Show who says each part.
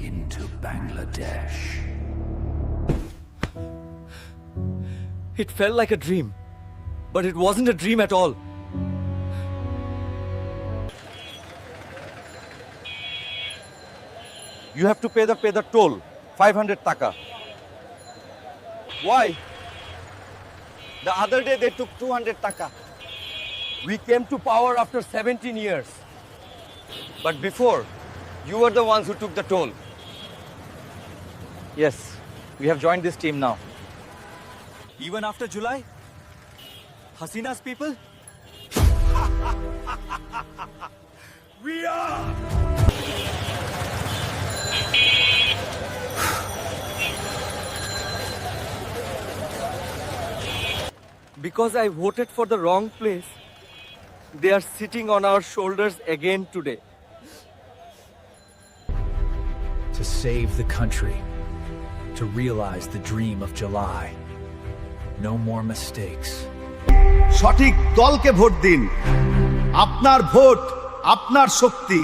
Speaker 1: into Bangladesh.
Speaker 2: It felt like a dream, but it wasn't a dream at all.
Speaker 3: You have to pay the pay the toll, 500 taka. Why? The other day they took 200 taka. We came to power after 17 years. But before, you were the ones who took the toll. Yes, we have joined this team now.
Speaker 2: Even after July? Hasina's people?
Speaker 1: We are!
Speaker 2: Because I voted for the wrong place, they are sitting on our shoulders again today.
Speaker 1: To save the country, to realize the dream of July. No more mistakes.
Speaker 4: সঠিক দলকে vote দিন আপনার vote আপনার শক্তি